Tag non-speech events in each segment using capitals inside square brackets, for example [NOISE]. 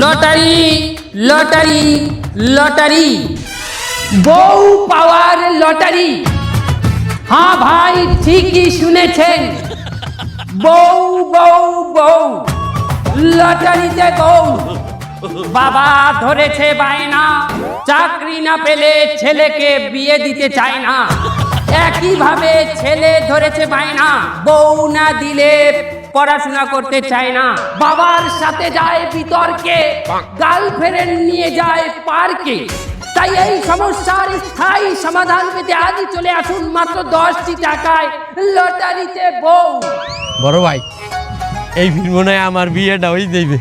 Lottery lottery lottery. বউ পাওয়ার lottery. হ্যাঁ ভাই, ঠিকই শুনেছেন। বউ বউ বউ, লটারিতে বউ। বাবা ধরেছে বায়না, চাকরি না পেলে ছেলেকে বিয়ে দিতে চায় না। একইভাবে ছেলে ধরেছে বায়না, বউ না দিলে পড়াশোনা করতে চায় না। বাবার সাথে যায় বিতর্কে গার্লফ্রেন্ড নিয়ে যায় পার্কে। তাই এই সমস্যার স্থায়ী সমাধান পেতে আজই চলে আসুন মাত্র দশটি টাকায় লটারিতে বউ। বড় ভাই এই ফিল্মনায় আমার বিয়েটা হয়ে দেবে।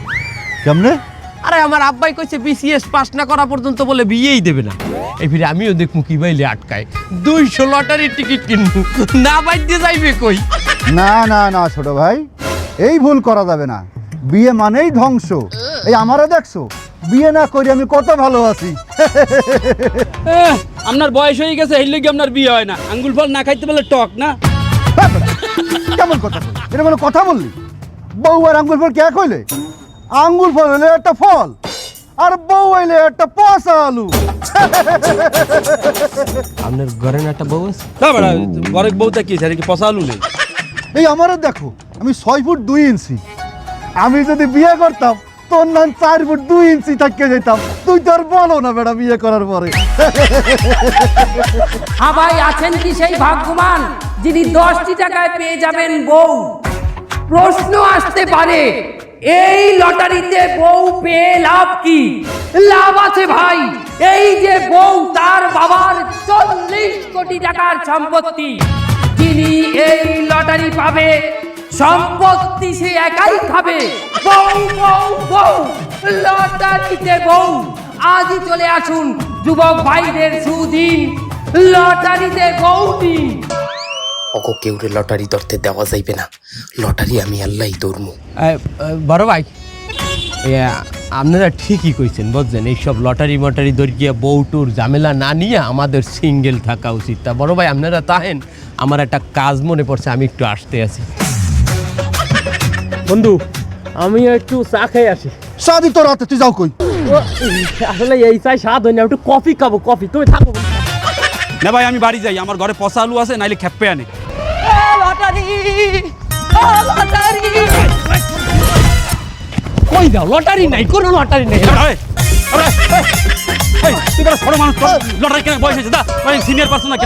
কেমনে? আরে আমার আব্বাই কইছে বিসিএস পাস না করা পর্যন্ত বলে বিয়েই দেবে না। এই ফিরে আমিও দেখব কি বাইলে আটকায়। দুইশো লটারির টিকিট কিনবো। না বাইতে যাইবে কই? না না না ছোট ভাই। এই ভুল করা যাবে না। বিয়ে মানেই ধ্বংস। এই আমারও দেখছ? বিয়ে না করি আমি কত ভালো আছি। আপনার বয়স হয়ে গেছে এই লেগে আপনার বিয়ে হয় না। আঙ্গুল ফল না খাইতে বলে টক না? কেমন কথা এটা কোনো কথা বললি? বউ আর আঙ্গুল ফল কে কইলে? আঙ্গুল ফল হলে একটা ফল আর বউ হইলে একটা পচা আলু। আপনার ঘরে না একটা বউ আছে? তা বেড়া বউটা কি আছে? কি পচা আলু নেই? এই আমারও দেখো, আমি ছয় ফুট দুই ইঞ্চি। আমি যদি বিয়ে করতাম, তোর নাম চার ফুট দুই ইঞ্চি থাকতে যেতাম। তুই তো আর বলো না বেটা বিয়ে করার পরে। ভাই আছেন কি সেই ভাগ্যবান, যিনি দশটি টাকায় পেয়ে যাবেন বউ? প্রশ্ন আসতে পারে, এই লটারিতে বউ পেয়ে লাভ কি? লাভ আছে ভাই, এই যে বউ তার বাবার চল্লিশ কোটি টাকার সম্পত্তি। যিনি এই লটারি পাবে সম্পত্তি সে একাই খাবে। বউ বউ বউ লটারিতে বউ। আজই চলে আসুন যুবক ভাইদের সুদিন লটারিতে বউ দিন। অগো কেউরে লটারি ধরতে দেওয়া যাইবে না। লটারি আমি আল্লাহই ধরমু। বড় ভাই আপনারা ঠিকই কইছেন বুঝছেন? এইসব লটারি মটারি দরিয়া বউটুর ঝামেলা না নিয়ে আমাদের সিঙ্গেল থাকা উচিত। তা বড় ভাই আপনারা তাহেন? আমার একটা কাজ মনে পড়ছে আমি একটু আসতে আছি। বন্ধু আমি একটু চা খেয়ে আসি। সাদি তোর হাতে তুই যাও কই? আসলে এই চাই স্বাদ হয় না একটু কফি খাব কফি। তুমি থাকো না ভাই আমি বাড়ি যাই আমার ঘরে পচা আলু আছে নাইলে খেপে আনে। কই দাও? লটারি নাই, কোনো লটারি নাই। তুই বড় ছোট মানুষ লটারি কেন বয়স হয়েছে দা সিনিয়র পার্সন না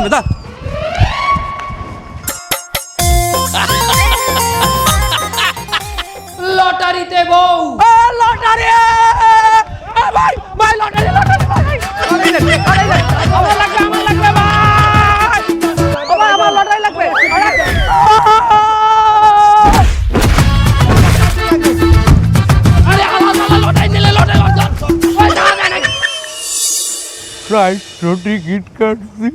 লটারিতে বউ। তো টিকিট কাটছি।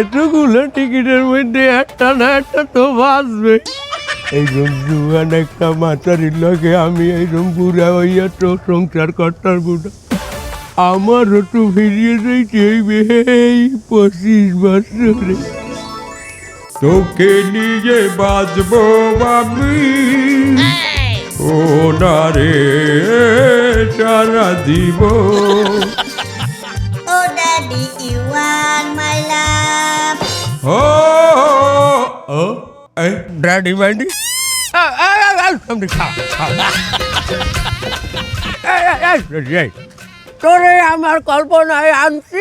এতগুলো টিকিটের মধ্যে একটা না একটা তো বাঁচবে এইরকম জুয়ান একটা মাতারির লগে আমি এইরকম বুড়া হইয়া তো সংসার করতার বুড়া আমারও তো ফিরিয়ে দিয়েছে এই পঁচিশ বছরে। তোকে নিয়ে বাঁচবো আমি ও না রে সারা দিব খাও খাও তোরে আমার কল্পনায় আনছি।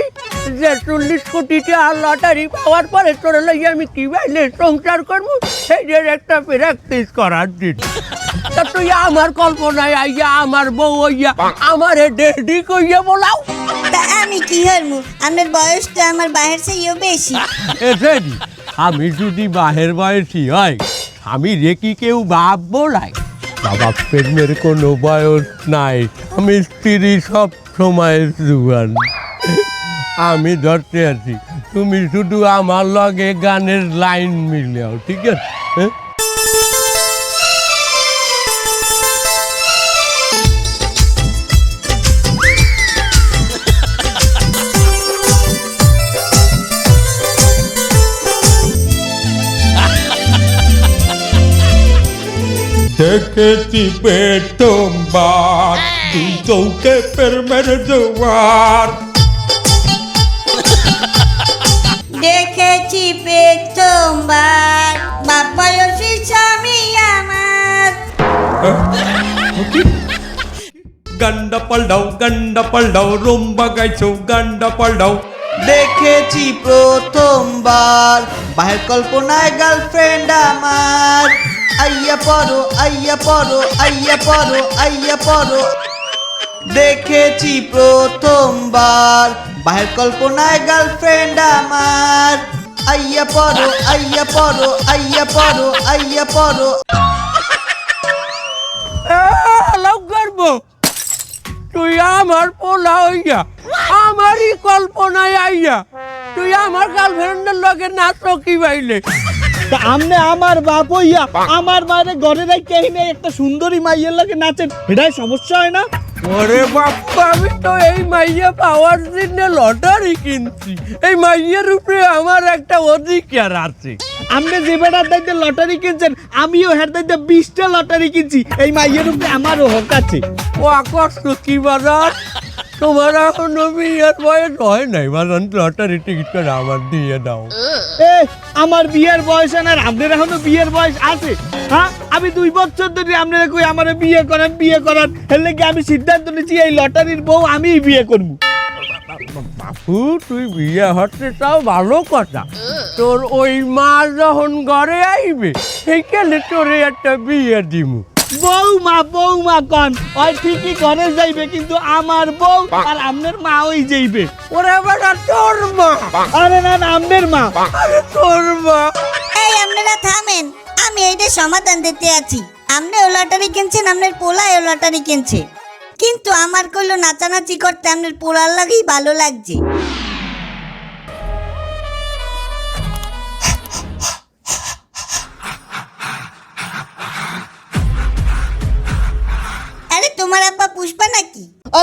যে চল্লিশ কোটি টাকা লটারি পাওয়ার পরে তোরে লইয়া আমি কি বাইলে সংসার করব? সেই যে একটা প্র্যাকটিস করার দিন। তা তুই আমার কল্পনায় আইয়া আমার বউ হইয়া আমার ডেডি কইয়া বলাও। তা আমি কি হরমু আমার বয়সটা আমার বাহির চেয়েও বেশি। এসেছি আমি যদি বাহের বয়সী হয় আমি রেখি কেউ বাপ বলাই। বাবা প্রেমের কোনো বয়স নাই আমি স্ত্রী সব সময় জুয়ান। আমি ধরতে আছি। তুমি শুধু আমার লগে গানের লাইন মিলিয়াও ঠিক আছে? হ্যাঁ? দেখেছি প্রথমবার দুই চৌকে প্রেমের জোয়ার। প্রথমবার বাবা বয়সী স্বামী আমার। গন্ডা পাল্টাও গন্ডা পাল্টাও রুম্বা গাইছো গন্ডা পাল্টাও দেখেছি প্রথমবার বাহের কল্পনায় গার্লফ্রেন্ড আমার। আইয়া পড়ো আইয়া পড়ো আইয়া পড়ো আইয়া পড়ো। দেখেছি প্রথমবার বাহের কল্পনায় গার্লফ্রেন্ড আমার। আইয়া পড়ো আইয়া পড়ো আইয়া পড়ো আইয়া পড়ো। করব তুই আমার পোলা হইয়া আমারই কল্পনায় আইয়া তুই আমার গার্লফ্রেন্ডের লগে নাচ কি পাইলে তা আমনে আমার বাপ হইয়া আমার মায়ের ঘরে রাখি নেই একটা সুন্দরী মাইয়ের লাগে নাচেন এটাই সমস্যা হয় না? ওরে বাপ্পা, আমি তো এই মাইয়া পাওয়ার জন্য লটারি কিনছি। এই মাইয়ের উপরে আমার একটা অধিকার আছে। আপনি যে বেটার দায়িত্বে লটারি কিনছেন, আমিও হের দাইতে বিশটা লটারি কিনছি। এই মাইয়ের উপরে আমারও হক আছে। ও আকর্ষ কি বাজার? তোমার এখন বিয়ের বয়স হয় নাই। বাজান লটারি টিকিট করে আমার দিয়ে দাও। এ আমার বিয়ের বয়স আর আপনার এখনও বিয়ের বয়স আছে হ্যাঁ? আমি দুই বছর ধরে আপনারা কই আমার বিয়ে করেন বিয়ে করান হেলে কি আমি সিদ্ধান্ত নিয়েছি এই লটারির বউ আমিই বিয়ে করব। বাপু তুই বিয়ে হচ্ছে তাও ভালো কথা। তোর ওই মা যখন ঘরে আইবে সেইখানে তোরে একটা বিয়ে দিমু। বৌমা বৌমা কন। ওই ঠিকই ঘরে যাইবে কিন্তু আমার বউ আর আপনার মা ওই যাইবে। ওরে বেটা তোর মা। আরে না না আপনার মা। আরে তোর মা। এই আপনারা থামেন আমি এইটা সমাধান দিতে আছি। আপনিও লটারি কিনছেন আপনার পোলায়ও লটারি কিনছে। কিন্তু আমার কইলো নাচানাচি করতে আপনার পোলার লাগেই ভালো লাগছে।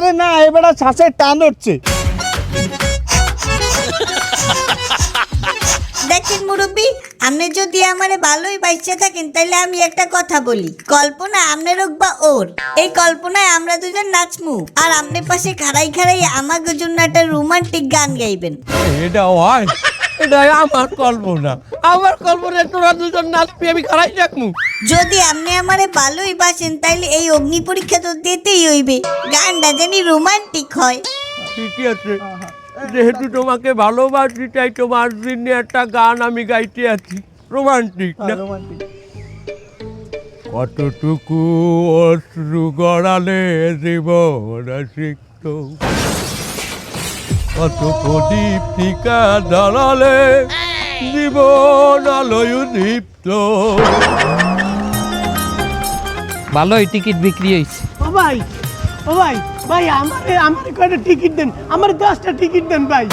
আরে না এবারে শ্বাসে টান উঠছে দেখেন মুরব্বী আপনি যদি আমারে ভালোই বাইসে থাকেন তাহলে আমি একটা কথা বলি। কল্পনা আপনার হোক বা ওর এই কল্পনায় আমরা দুজন নাচমু। আর আপনার পাশে খাড়াই খাড়াই আমাকে জন্য একটা রোমান্টিক গান গাইবেন। এটা হয়। এটা আমার কল্পনা। আমার কল্পনা তোরা দুজন নাচবি আমি খারাই রাখমু যদি আপনি আমারে ভালোই বাসেন তাইলে এই অগ্নি পরীক্ষা তো দিতেই হইবে। গানটা জানি রোমান্টিক হয়। ঠিকই আছে। যেহেতু তোমাকে ভালোবাসি তাই তোমার জন্য একটা গান আমি গাইতে আছি। রোমান্টিক না? কতটুকু অশ্রু গড়ালে জীবন সিক্ত কত প্রদীপ টিকা জ্বালালে জীবন আলোয় দীপ্ত। ভালোই টিকিট বিক্রি হয়েছে ও ভাই ও ভাই ভাই আমার আমার কয়টা টিকিট দেন? আমার দশটা টিকিট দেন ভাই।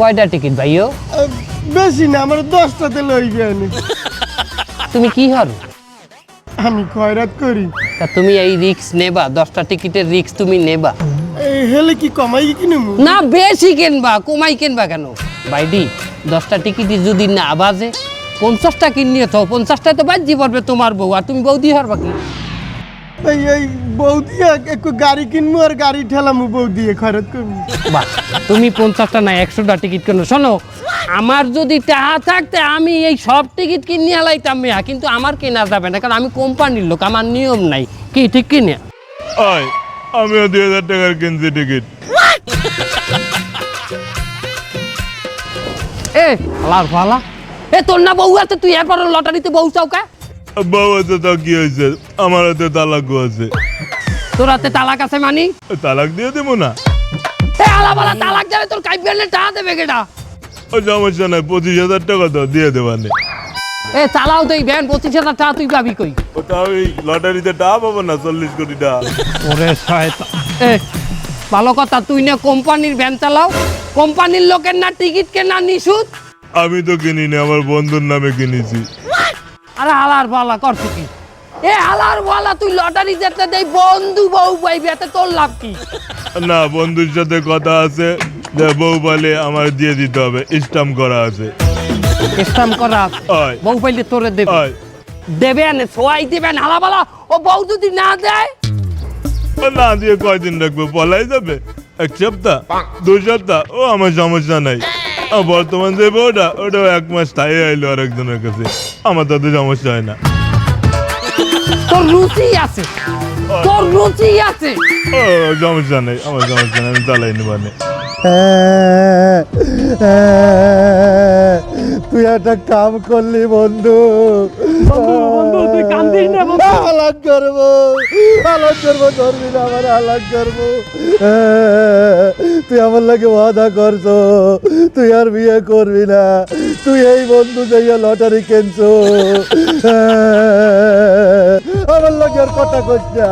কয়টা টিকিট ভাইও? বেশি না আমার দশটাতে লইবে তুমি কি হর? আমি খয়রাত করি। তা তুমি এই রিক্স নেবা দশটা টিকিটের রিক্স তুমি নেবা। এই হেলে কি কমাই কিনবো না বেশি কিনবা কমাই কিনবা কেন? বাইডি দশটা টিকিটই যদি না বাজে পঞ্চাশটা কিনিয়ে তো পঞ্চাশটা তো বাজি পড়বে তোমার বউ আর তুমি বৌদি হারবা কি? এই এই বউ দিয়ে একটু গাড়ি কিনবো আর গাড়ি ঠেলামু করব বাহ তুমি পঞ্চাশটা না একশোটা টিকিট কেন। শোনো আমার যদি টাকা থাকতে আমি এই সব টিকিট কিনে আলাইতাম মেয়া কিন্তু আমার কেনা যাবে না কারণ আমি কোম্পানির লোক আমার নিয়ম নাই। কি ঠিক কিনে? আয় আমিও দুই হাজার টাকার কিনছি টিকিট। এ আলার ভালা এ তোর না বউ আছে তুই এরপর লটারিতে বউ চাও কা বাবা তো কি হয়েছে আমার হাতে তালাক আছে। তোর হাতে তালাক আছে মানি? তালাক দিয়ে দেবো না। এ আলা বালা তালাক যাবে তোর কাইপিয়ালে টাকা দেবে কেটা ও সমস্যা নাই পঁচিশ হাজার টাকা তো দিয়ে দেবানে এ চালাও তুই ভ্যান পঁচিশ হাজার টাকা তুই পাবি কই? ও তা ওই লটারিতে টাকা পাবো না চল্লিশ কোটি টাকা। ওরে শয়তান। এ ভালো কথা তুই না কোম্পানির ভ্যান চালাও। কোম্পানির লোকের না টিকিট কেনা নিশুত আমি তো কিনিনি আমার বন্ধুর নামে কিনেছি। আরে হালার বালা করছ কি? এ হালার বালা তুই লটারি যেতে দেই বন্ধু বউ পাইবি এতে তোর লাভ কি? না বন্ধুর সাথে কথা আছে যে বউ বলে আমার দিয়ে দিতে হবে স্টাম্প করা আছে। স্টাম করা আছে? ওই বউ পাইলে তোরে দেবে। দেবেন সোয়াই দেবেন হালাবালা ও বউ যদি না দেয়? ও না দিয়ে কয়দিন রাখব পলাই যাবে? এক সপ্তাহ? দু সপ্তাহ? ও আমার সমস্যা নাই। বর্তমান যে বউটা ওটাও এক মাস তাই আইলো আর একজনের কাছে। আমার তাতে সমস্যা হয় না। তোর রুচি আছে। তোর রুচি আছে। ও সমস্যা নেই আমার সমস্যা নেই আমি চালাই নিবানে তুই একটা কাম করলি বন্ধু বন্ধু না বাবা। হালাক করব করব করব, ধরবি না আমার হালাক করব। তুই আমার লাগে ওয়াদা করছ, তুই আর বিয়ে করবি না। তুই এই বন্ধু যাইয়া লটারি কেনছ আমার লাগে আর কথা করছ না।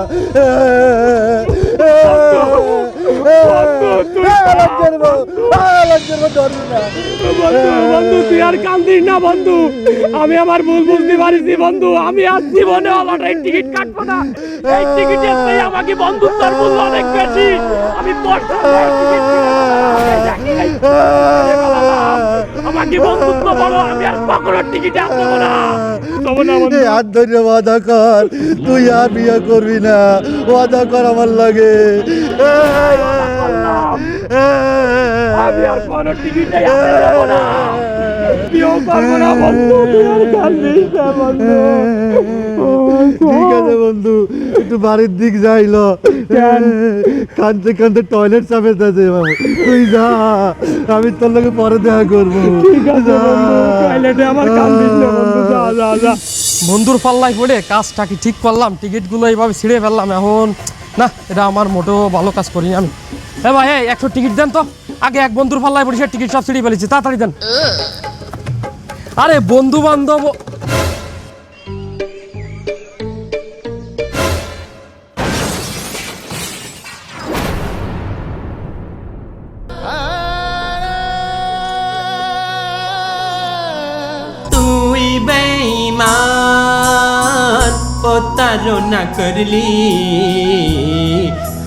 আমি আমার ভুল বুঝতে পারিছি বন্ধু আমি আর জীবনে লটারির টিকিট কাটবো না এই টিকিটের চেয়ে আমাকে বন্ধুত্বর মূল্য অনেক বেশি আমি আমি আর তুই আর বিয়ে করবি না ওয়াদা কর আমার লাগে আমি আর কোনো টিকিটে না। বন্ধু ঠিক আছে বন্ধু একটু বাড়ির দিক যাইল কানতে কানতে টয়লেট চাপে যাচ্ছে তুই যা আমি তোর লগে পরে দেখা করব। যা। টয়লেটে আমার কান্দিস না বন্ধু যা যা যা। বন্ধুর পাল্লায় পড়ে কাজটা কি ঠিক করলাম? টিকিটগুলো এইভাবে ছিঁড়ে ফেললাম এখন। না এটা আমার মোটেও ভালো কাজ করিনি আমি। হ্যাঁ ভাই হ্যাঁ একশো টিকিট দেন তো। আগে এক বন্ধুর পাল্লায় পড়ে সে টিকিট সব ছিঁড়ে ফেলেছি। তাড়াতাড়ি দেন। আরে বন্ধু বান্ধব প্রতারণা করলি।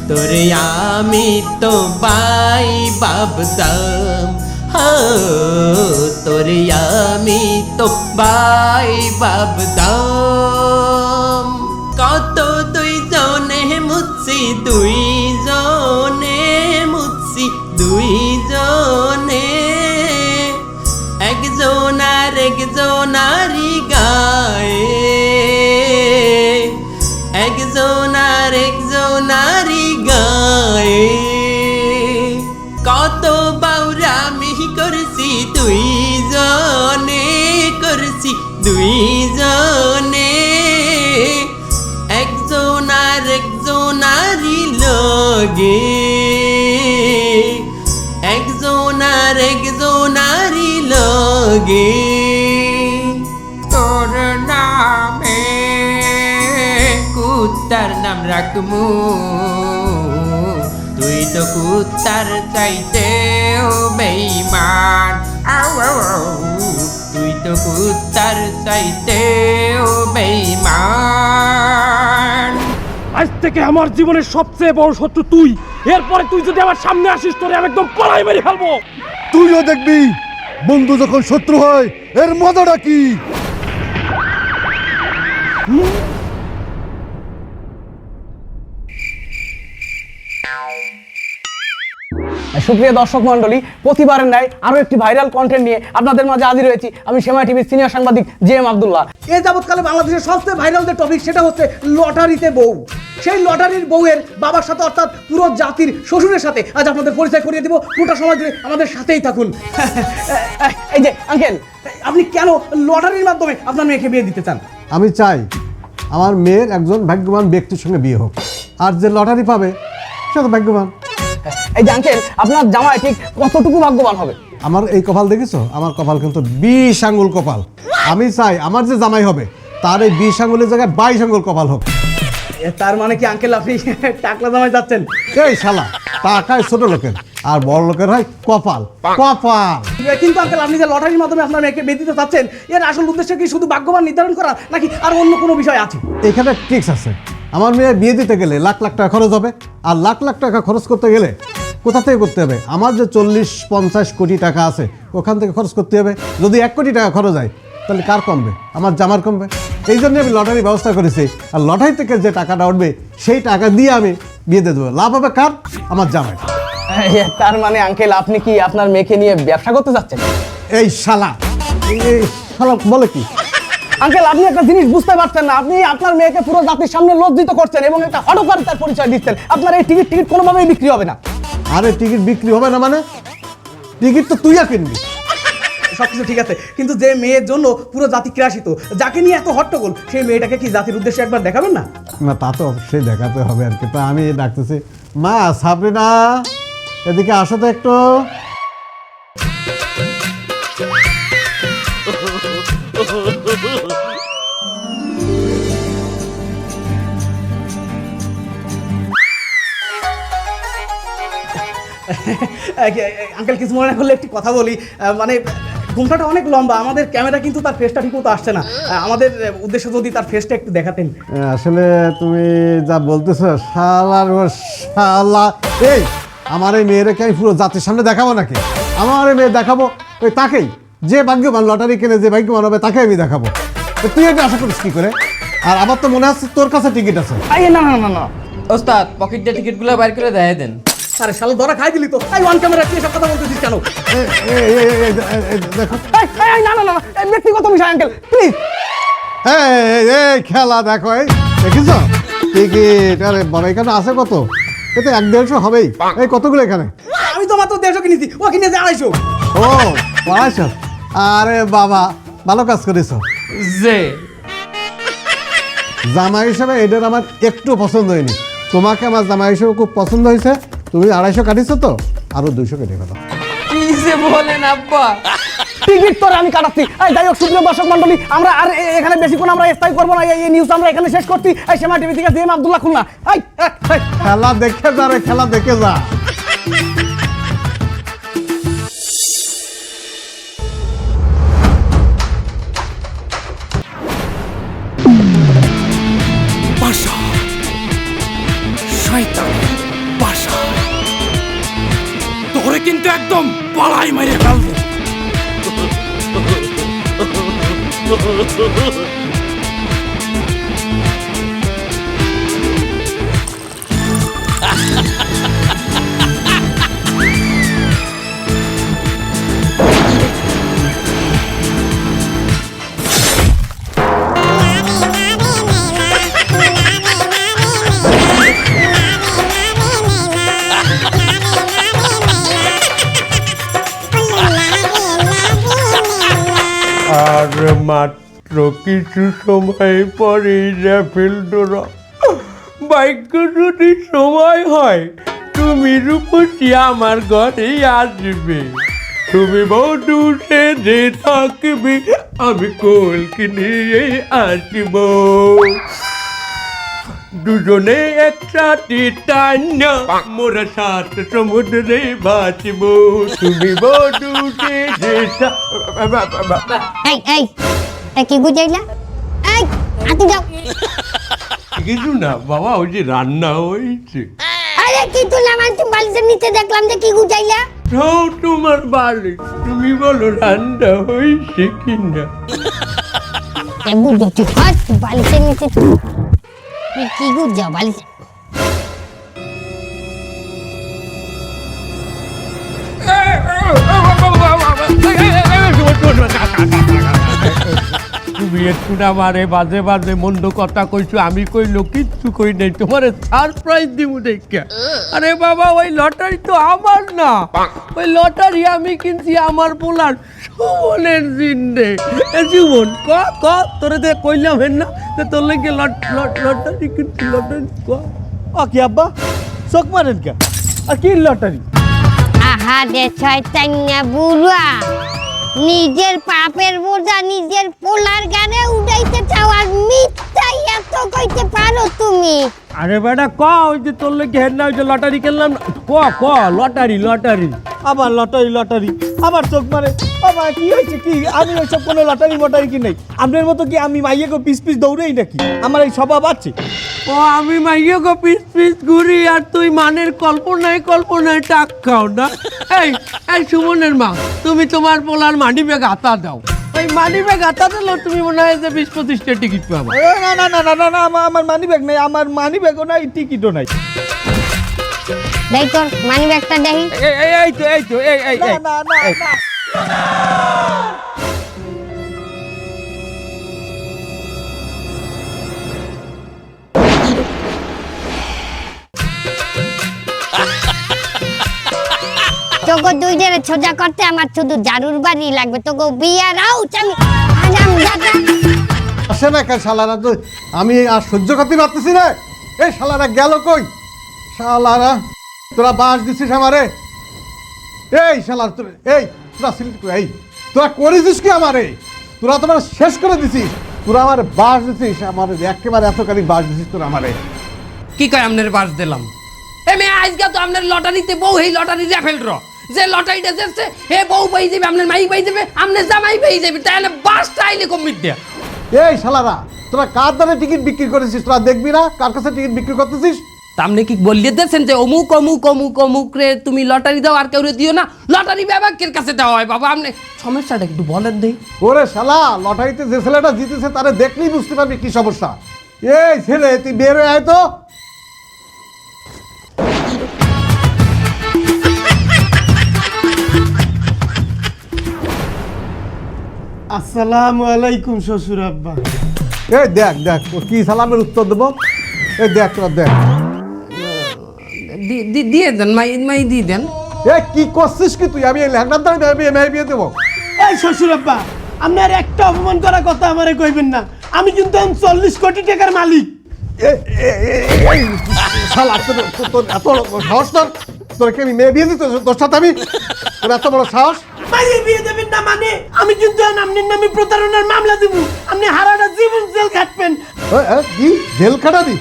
তোরে আমি তো বাই বাবদাম তোরে আমি তো বাই বাবদাম কত দুই জনে মুচ্ছি দুই জনে মুচ্ছি দুই জনে একজন আর একজনারি গায়ে রাখমু তুই তো কুত্তার চাইতে বেইমান আউ, আউ, আউ। তুই তো কুত্তার চাইতে বেইমান আজ থেকে আমার জীবনের সবচেয়ে বড় শত্রু তুই। এরপরে তুই যদি আমার সামনে আসিস তোরে আমি একদম পড়াই মেরে ফেলব। তুইও দেখবি বন্ধু যখন শত্রু হয় এর মজাটা কি? সুপ্রিয় দর্শক মণ্ডলী প্রতিবারের ন্যায় আরও একটি ভাইরাল কন্টেন্ট নিয়ে আপনাদের মাঝে হাজির হয়েছি। আমি সেমা টিভির সিনিয়র সাংবাদিক জে এম আবদুল্লাহ। এ যাবৎকালে বাংলাদেশের সবচেয়ে ভাইরাল যে টপিক সেটা হচ্ছে লটারিতে বউ। সেই লটারির বউয়ের বাবার সাথে অর্থাৎ পুরো জাতির শ্বশুরের সাথে আজ আপনাদের পরিচয় করিয়ে দিব। পুরোটা সময় জুড়ে আমাদের সাথেই থাকুন। [LAUGHS] এই যে আঙ্কেল আপনি কেন লটারির মাধ্যমে আপনার মেয়েকে বিয়ে দিতে চান? আমি চাই আমার মেয়ের একজন ভাগ্যবান ব্যক্তির সঙ্গে বিয়ে হোক। আর যে লটারি পাবে সে তো ভাগ্যবান। এই যে আঙ্কেল আপনার জামাই ঠিক কতটুকু ভাগ্যবান হবে? আমার এই কপাল দেখেছ? আমার কপাল কিন্তু বিশ আঙ্গুল কপাল। আমি চাই আমার যে জামাই হবে তার এই বিশ আঙ্গুলের জায়গায় বাইশ আঙ্গুল কপাল হোক। তার মানে কি আঙ্কেল আপনি [LAUGHS] টাকলা জামাই যাচ্ছেন? এই শালা টাকায় ছোট লোকের আর বড় লোকের হয় কপাল। কপাল। কিন্তু আঙ্কেল আপনি যে লটারির মাধ্যমে আপনার মেয়েকে বিয়ে দিতে চাচ্ছেন এর আসল উদ্দেশ্য কি শুধু ভাগ্যবান নির্ধারণ করা নাকি আর অন্য কোনো বিষয় আছে? এখানে ট্রিক্স আছে। আমার মেয়ে বিয়ে দিতে গেলে লাখ লাখ টাকা খরচ হবে আর লাখ লাখ টাকা খরচ করতে গেলে কোথা থেকে করতে হবে? আমার যে চল্লিশ পঞ্চাশ কোটি টাকা আছে ওখান থেকে খরচ করতে হবে। যদি এক কোটি টাকা খরচ হয় তাহলে কার কমবে? আমার জামার কমবে। এই জন্য আমি লটারি ব্যবস্থা করেছি। আর লটারি থেকে যে টাকাটা উঠবে সেই টাকা দিয়ে আমি বিয়ে দিয়ে দেবো। লাভ হবে কার? আমার জামাই। তার মানে আঙ্কেল আপনি কি আপনার মেয়েকে নিয়ে ব্যবসা করতে যাচ্ছেন? এই শালা। এই- এই শালা বলে কি? আঙ্কেল আপনি একটা জিনিস বুঝতে পারছেন না। আপনি আপনার মেয়েকে পুরো জাতির সামনে লজ্জিত করছেন এবং একটা হটকারিতার পরিচয় দিচ্ছেন। আপনার এই টিকিট টিকিট কোনোভাবেই বিক্রি হবে না। আরে টিকিট বিক্রি হবে না মানে? টিকিট তো তুইও কিনবি। সবকিছু ঠিক আছে কিন্তু যে মেয়ের জন্য পুরো জাতি ক্রাশিত যাকে নিয়ে এত হট্টগোল সেই মেয়েটাকে কি জাতির উদ্দেশ্যে একবার দেখাবেন না? না তা তো অবশ্যই দেখাতে হবে আর কি তা আমি ডাকতেছি। মা সাবরিনা এদিকে আসো তো একটু। [LAUGHS] আঙ্কেল কিছু মনে না করলে একটি কথা বলি। মানে ঘুমটাটা অনেক লম্বা আমাদের ক্যামেরা কিন্তু তার ফেসটা ঠিক মতো আসছে না। আমাদের উদ্দেশ্য যদি তার ফেসটা একটু দেখাতেন। আসলে তুমি যা বলতেছো শালার ও শালা। এই আমার এই মেয়েরাকে আমি পুরো জাতির সামনে দেখাবো নাকি? আমার এই মেয়ে দেখাবো ওই তাকেই। যে ভাগ্যবান লটারি কিনে যে ভাগ্যবান হবে তাকে আমি দেখাবো। তো তুই এটা আশা করিস কি করে? আর আমার তো মনে হচ্ছে তোর কাছে টিকিট আছে। না না না না। ওস্তাদ পকেট দিয়ে টিকিটগুলো বাইর করে দেয় দেন। আরে শালা ধরা খাই দিলি তো। এই ওয়ান ক্যামেরা কি সব কথা বলতেছিস কেন? এই, দেখো না না না এই ব্যক্তিগত বিষয় আঙ্কেল প্লিজ এই, খেলা দেখো এই দেখিস? টিকিট আরে বাবা এখানে আছে কত? এ তো এক দেড়শো হবেই। এই কতগুলো এখানে? আমি তো মাত্র দেড়শো কিনেছি ও কিনেছে আড়াইশো। ও পড়াইছ আরে বাবা ভালো কাজ করেছ যে। জামা হিসেবে এদের আমার একটু পছন্দ হয়নি। তোমাকে আমার জামা হিসেবে খুব পছন্দ হয়েছে। তুমি আড়াইশো কাটিছো তো? আরও দুইশো কেটে ফেলো। কি যে বলেন আব্বা। টিকিট তোর আমি কাটাচ্ছি। এই যাই হোক সুপ্রিয় দর্শক মন্ডলী আমরা আর এখানে বেশিক্ষণ আমরা স্থায়ী করব না। এই- নিউজ আমরা এখানে শেষ করছি। এই সেমা টিভি থেকে জিএম আব্দুল্লাহ খুলনা। খেলা দেখে যা রে খেলা দেখে যা। একদম পালাই মেরে আর মাত্র কিছু সময় পরে র্যাফেল ডোরা বাইক যদি সময় হয়, তুমি রূপসী আমার ঘরে আসবে। তুমি বধু যে থাকবে, আমি কোলকে নিয়ে আসব। দুজনে একসাথে টান্না মোরা সাত সমুদ্রে বাঁচব। তুমি এই এই এই কি এই যাও কিছু না বাবা ওই যে রান্না হয়েছে। আরে কি তুই আমার তুমি বালিশের নিচে দেখলাম যে কি গুজাইলা তাও তোমার বালি তুমি বলো রান্না হয়েছে কিনা। এ বুঝো তুই হাত বালিশের নিচে তুই কি গুজাও বালিশে একটু না মারে, বাজে বাজে মন্দ কথা কইছো, আমি কইলো, কিচ্ছু কই নাই, তোমার সারপ্রাইজ দিব দেখা। আরে বাবা, ওই লটারি তো আমার না। ওই লটারি আমি কিনছি আমার পোলার সুমনের জিন্দে এ জীবন, ক ক, তোরে দে কইলাম হেন না, যে তোর লাগে লট লট, লটারি কিনছি লটারি ক। ও কি আব্বা, চোখ মারেন কে? আর কি লটারি? আহা দে শয়তান্না বুড়া। নিজের পাপের বোঝা নিজের পোলার গানে উঠাইতে চাও আর মিথ্যাই এত কইতে পারো তুমি? আরে বেটা ক? ওই যে তোর লাগে হেন না ওই যে লটারি কিনলাম না। ক ক? Lottery lottery. আবার লটারি লটারি। আবার চোখ মারে। আবার কি হয়েছে? কি? আমি ওইসব কোনো লটারি মটারি কি নেই? আপনার মতো কি আমি মাইয়াকে পিস পিস দৌড়েই নাকি? আমার এই স্বভাব আছে। ও আমি মাইয়ে গো পিস পিস ঘুরি আর তুই মানের কল্পনায় কল্পনায় টাক খাও না। এই এই সুমনের মা তুমি তোমার পোলার মানি ব্যাগ হাতা দাও। ওই মানি ব্যাগ হাতাতে তুমি মনে হয় যে বিশ পঁচিশটা টিকিট পাবো। এ, না না না না না না আমার আমার মানি ব্যাগ নাই আমার মানি ব্যাগও নাই টিকিটও নাই। দেখ তোর মানি ব্যাগটা দেখি। এই তো এই তো এই এই। না না না। তোকে দুই জনে সোজা করতে আমার শুধু জারুর বাড়ি লাগবে। তোকে বিয়ার আউট আমি আজাম দাদা আসে না কেন শালারা তো আমি আর সহ্য করতে পারতেছি না। এই শালারা গেল কই? শালারা তোরা বাস দিছিস আমারে? এই শালার তোর এই তোরা এই তোরা করেছিস কি আমারে? তোরা তোমার শেষ করে দিছিস। তোরা আমার বাস দিছিস আমার একেবারে এতখানি বাস দিছিস তোরা আমারে। কি কয় আপনার বাস দিলাম? এ মেয়ে আজকে তো আপনার লটারিতে বউ এই লটারি রেফেল র। যে লটারিটা যাচ্ছে হে বউ পাই যাবে আপনার মাই পাই যাবে আপনার জামাই পাই যাবে তাহলে বাস চাইলে কমিট দেয়া এই শালারা তোরা কার দ্বারা টিকিট বিক্রি করেছিস? তোরা দেখবি না কার কাছে টিকিট বিক্রি করতেছিস? আপনি কি বললিয়ে দিয়েছেন যে অমুক অমুক অমুক অমুক রে তুমি লটারি দাও আর কেউ দিও না। লটারি বিভাগের কাছে দেওয়া হয় বাবা আপনি সমস্যাটা একটু বলেন দেই। ওরে শালা লটারিতে যে ছেলেটা জিতেছে তারে দেখলেই বুঝতে পারবি কি সমস্যা। এই ছেলে তুই বের হয়ে আয় তো। আসসালামু আলাইকুম শ্বশুর আব্বা। এই দেখ দেখ ও কি সালামের উত্তর দেবো? এই দেখ তোরা দেখ। দি- দি- দিয়ে দেন মাই মাই দিয়ে দেন। এ কি করছিস কি তুই? আমি এই দ্বারা বিয়ে মেয়ে বিয়ে দেবো। এই শ্বশুর আব্বা আপনার একটা অপমান করার কথা আমারে কইবেন না। আমি কিন্তু চল্লিশ কোটি টাকার মালিক। এ, এ, এ, এই শালা তোর তোর- তোর এত সাহস তোর? তোরকে আমি মেয়ে বিয়ে দিতে তোর সাথে আমি? তোর এত বড় সাহস? মাইয়ে বিয়ে দেবেন না মানে? আমি কিন্তু আপনার নামে প্রতারণার মামলা দেব। আপনি হারাটা জীবন জেল খাটবেন। কি? জেল খাটা দি?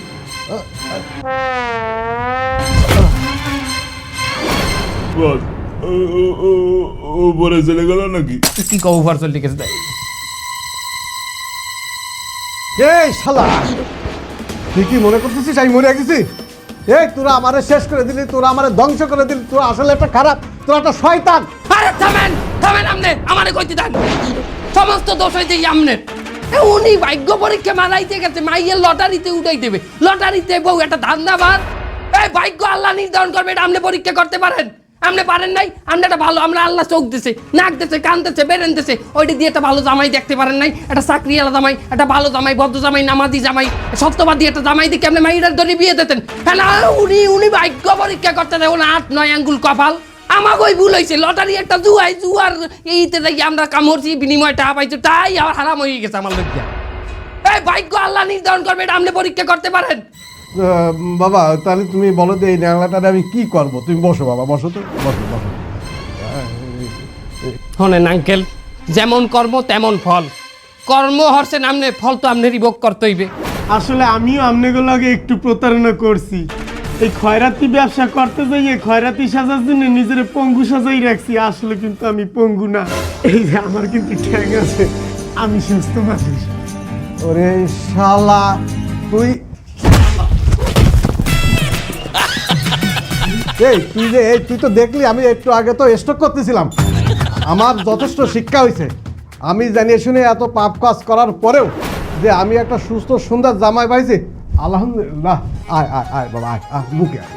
উপরে চলে গেল নাকি? কি কও ওভার চল ঠিক আছে এই শালা! তুই কি মনে করতেছিস আমি মরে গেছি? এই, তোরা আমারে শেষ করে দিলি, তোরা আমারে ধ্বংস করে দিলি, তোরা আসলে একটা খারাপ, তোরা একটা শয়তান। আরে, থামেন থামেন আমনে, আমারে কইতে দেন। সমস্ত দোষ হইতে আমনে উনি ভাগ্য পরীক্ষা মারাইতে গেছে, মাইয়ের লটারিতে উঠাই দেবে। লটারিতে বউ, একটা ধান্দাবাদ এই ভাগ্য আল্লাহ নির্ধারণ করবে, এটা আপনি পরীক্ষা করতে পারেন। আপনি পারেন নাই আপনি একটা ভালো আমরা আল্লাহ চোখ দিছে, নাক দিছে, কান দিছে, বেরেন দিছে, ওইটা দিয়ে একটা ভালো জামাই দেখতে পারেন নাই, একটা চাকরিওয়ালা জামাই, একটা ভালো জামাই, ভদ্র জামাই, নামাজি জামাই, সত্যবাদী একটা জামাই দিকে আপনি মাইয়ের ধরে বিয়ে দিতেন। হ্যাঁ উনি উনি ভাগ্য পরীক্ষা করতে দেয়, ওনার আট, নয় আঙ্গুল কপাল। আমাকে ভুল হয়েছে, লটারি একটা জুয়াই জুয়ার এইতে দেখি আমরা কামড়ছি, বিনিময় টাকা পাইছি, তাই আবার হারাম হয়ে গেছে আমার লোকটা এই ভাগ্য আল্লাহ নির্ধারণ করবে, এটা আপনি পরীক্ষা করতে পারেন। বাবা তাহলে তুমি বলো তো এই ন্যাংলাটারে আমি কি করব? তুমি বসো বাবা বসো তো। বসো বসো। শোনেন আঙ্কেল যেমন কর্ম তেমন ফল। কর্ম হরছে নামনে ফল তো আপনি রিভোগ করতে হইবে। আসলে আমিও আপনাগুলোকে একটু প্রতারণা করছি। এই খয়রাতি ব্যবসা করতে যাইয়ে খয়রাতি সাজার জন্য নিজের পঙ্গু সাজাই রাখছি। আসলে কিন্তু আমি পঙ্গু না। এই যে আমার কিন্তু ঠ্যাং আছে। আমি সুস্থ মানুষ। ওরে শালা তুই এই, তুই যে, এই, তুই তো দেখলি, আমি একটু আগে তো স্টক করতেছিলাম। আমার যথেষ্ট শিক্ষা হয়েছে আমি জানিয়ে শুনে এত পাপ কাজ করার পরেও যে আমি একটা সুস্থ, সুন্দর জামাই পাইছি, আলহামদুলিল্লাহ। আয় আয় আয়, বাবা, আয় আয়, মুখে আয়।